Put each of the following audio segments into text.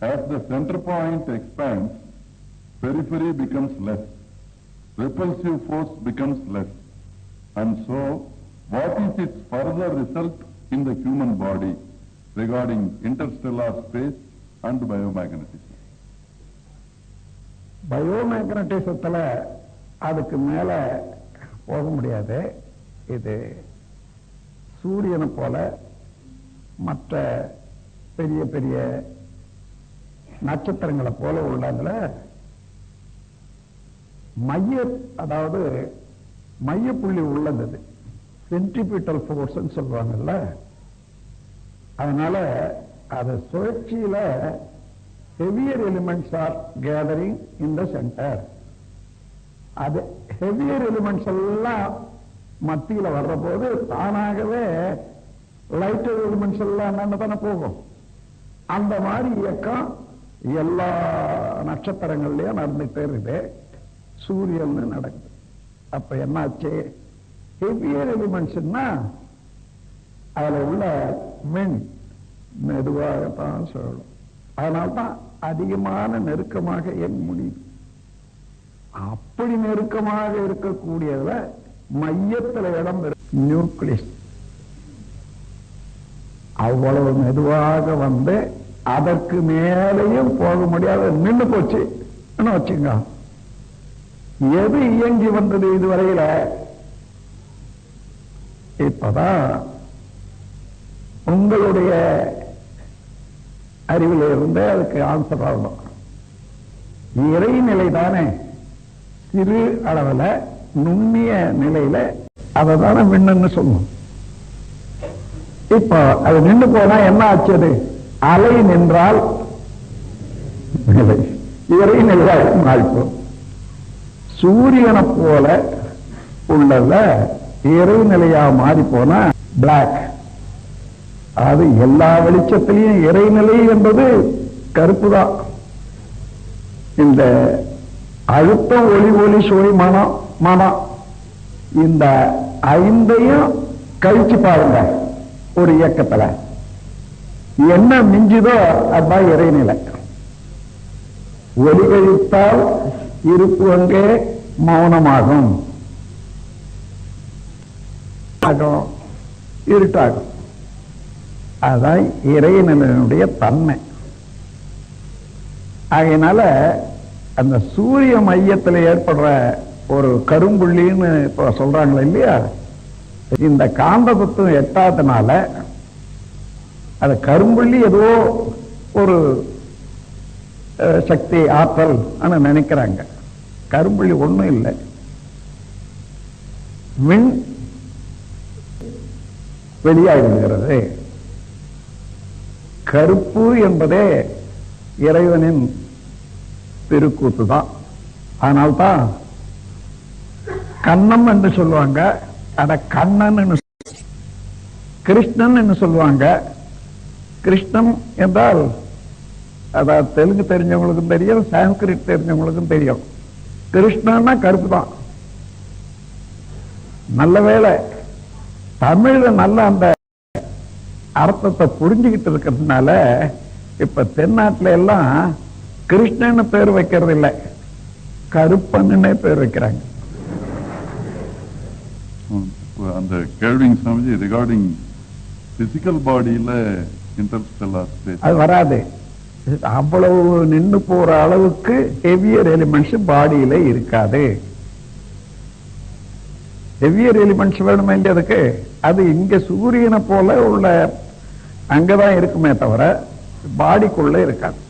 As the center point expands, periphery becomes less. Repulsive force becomes less. And so, what is its further result in the human body regarding interstellar space and biomagnetism? பயோமேக்னட்டிசத்துல அதுக்கு மேல போக முடியாது இது சூரியனை போல மற்ற பெரிய பெரிய நட்சத்திரங்களை போல உள்ளதுல மைய அதாவது மையப்புள்ளி உள்ளது. அது சென்ட்ரிபியூட்டல் ஃபோர்ஸ் சொல்லுவாங்கல்ல. அதனால அது சுழற்சியில heavier elements are gathering in the center அது ஹெவியர் எலிமெண்ட்ஸ் எல்லாம் மத்தியில வர்ற போது தானாகவே லைட்டர் எலிமெண்ட்ஸ் எல்லாம் என்னென்ன தானே போகும். அந்த மாதிரி இயக்கம் எல்லா நட்சத்திரங்கள்லயும் நடந்துட்டே இருக்குது சூரியன் நடக்குது. அப்ப என்னாச்சு? ஹெவியர் எலிமெண்ட்ஸ்னா அதுல உள்ள மின் மெதுவாகத்தான் சொல்லணும் அதனால்தான் அதிகமான நெருக்கமாக எண் முடியுது அப்படி நெருக்கமாக இருக்கக்கூடியதுல மையத்துல இடம் நியூக்ளியஸ். அவ்வளவு மெதுவாக வந்து அதற்கு மேலேயும் போக முடியாத நின்று போச்சு. என்ன வச்சுங்க எது இயங்கி வந்தது இதுவரையில? இப்பதான் உங்களுடைய அறிவில் இருந்தே அதுக்கு ஆன்சர் ஆகணும் இறைநிலை தானே. சிறு அளவுல நுண்ணிய நிலையில அதை தானே மின்னு சொல்லணும் இப்போ அது நின்று போனா என்ன ஆச்சு அது? அலை நின்றால் நிலை இறைநிலையா மாறிப்போம். சூரியனை போல உள்ளத இறைநிலையா மாறி போனா பிளாக் அது எல்லா வெளிச்சத்திலையும் இறைநிலை என்பது கருப்பு தான் இந்த அழுத்தம் ஒளி ஒளி சுவை மனம் மனம் இந்த ஐந்தையும் கழிச்சு பாருங்க ஒரு இயக்கத்துல. என்ன மிஞ்சுதோ அதுதான் இறைநிலை. ஒளி கழித்தால் இருப்பு அங்கே மௌனமாகும். இருட்டாகும். அதான் இறைநிலையினுடைய தன்மை. ஆகையினால அந்த சூரிய மையத்தில் ஏற்படுற ஒரு கரும்புள்ளின்னு இப்ப சொல்றாங்களே இல்லையா? இந்த காந்த தத்துவம் எட்டாதனால அந்த கரும்புள்ளி ஏதோ ஒரு சக்தி ஆற்றல் நினைக்கிறாங்க. கரும்புள்ளி ஒண்ணும் இல்லை. மின் வெளியாகிவிடுகிறது. கருப்பு என்பதே இறைவனின் திருக்கூத்து தான். அதனால்தான் கண்ணம் என்று சொல்லுவாங்க அட கண்ணன் கிருஷ்ணன் என்று சொல்லுவாங்க கிருஷ்ணம் என்றால் அதாவது தெலுங்கு தெரிஞ்சவங்களுக்கும் தெரியும் சான்ஸ்கிரிட் தெரிஞ்சவங்களுக்கும் தெரியும் கிருஷ்ணன்னா கருப்பு தான் நல்ல வேலை தமிழ்ல நல்ல அந்த அர்த்தத்தை புரிஞ்சுக்கிட்டு இருக்கிறதுனால இப்ப தென்னாட்டுல எல்லாம் கிருஷ்ணன்னு பேர் வைக்கிறது இல்லை கருப்பன்னு பேர் வைக்கிறாங்க அந்த கேள்விங்க சாமிஜி ரிகார்டிங் பிசிக்கல் பாடியில இன்டர்ஸ்டெல்லார் ஸ்பேஸ் அது வராது. அவ்வளவு நின்று போற அளவுக்கு ஹெவியர் எலிமெண்ட்ஸ் பாடியில இருக்காது. ஹெவியர் எலிமெண்ட்ஸ் வேணுமே இல்லையா அதுக்கு? அது இங்க சூரியனை போல உள்ள அங்கதான் இருக்குமே தவிர பாடிக்குள்ள இருக்காது.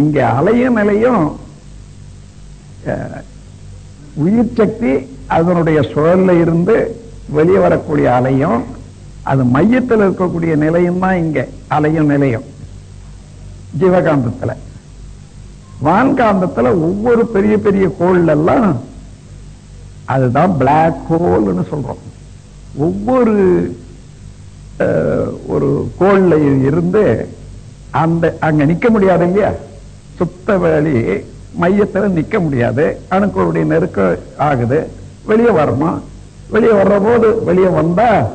இங்க அலைய நிலையும் உயிர் சக்தி அதனுடைய சுழல்ல இருந்து வெளியே வரக்கூடிய அலையும் அது மையத்தில் இருக்கக்கூடிய நிலையம் தான் இங்க. அலையும் நிலையம். ஜீவகாந்தத்துல. வான்காந்தத்துல ஒவ்வொரு பெரிய பெரிய கோள்ல எல்லாம் அதுதான் பிளாக் ஹோல்னு சொல்றோம். ஒவ்வொரு ஒரு கோள்ல இருந்து அந்த அங்க நிக்க முடியாது இல்லையா? சுத்த வேலி மையத்துல நிக்க முடியாது. அணுக்களுடைய நெருக்கம் ஆகுது. வெளியே வரணும். வெளியே வர்ற போது வெளியே வந்தா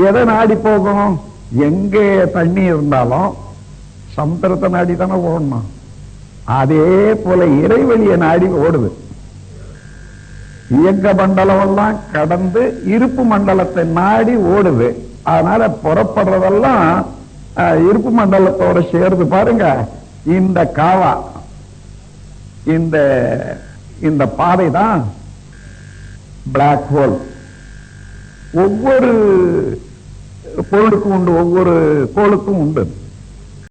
எதை நாடி போகும்? எங்கே தண்ணி இருந்தாலும் சமுத்திரத்தை நாடி தானே ஓடணும்? அதே போல இறைவெளியை நாடி ஓடுது. இயக்க மண்டலம் எல்லாம் கடந்து இருப்பு மண்டலத்தை நாடி ஓடுது. அதனால புறப்படுறதெல்லாம் அஹ், இருப்பு மண்டலத்தோட சேர்ந்து பாருங்க. இந்த காவா இந்த இந்த பாதை தான் பிளாக் ஹோல் ஒவ்வொரு பொருளுக்கும் உண்டு ஒவ்வொரு கோளுக்கும் உண்டு